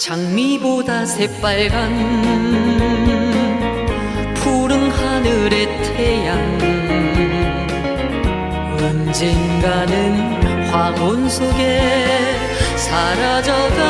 장미보다 새빨간 푸른 하늘의 태양. 언젠가는 황혼 속에 사라져가